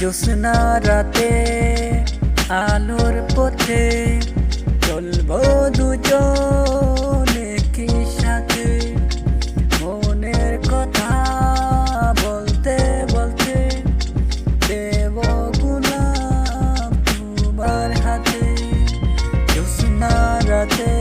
জোসনা রাতে, আলোর পথে চলব দুজনে কি সাথে? মনের কথা বলতে বলতে দেব গুলাম তোমার হাতে। জোসনা রাতে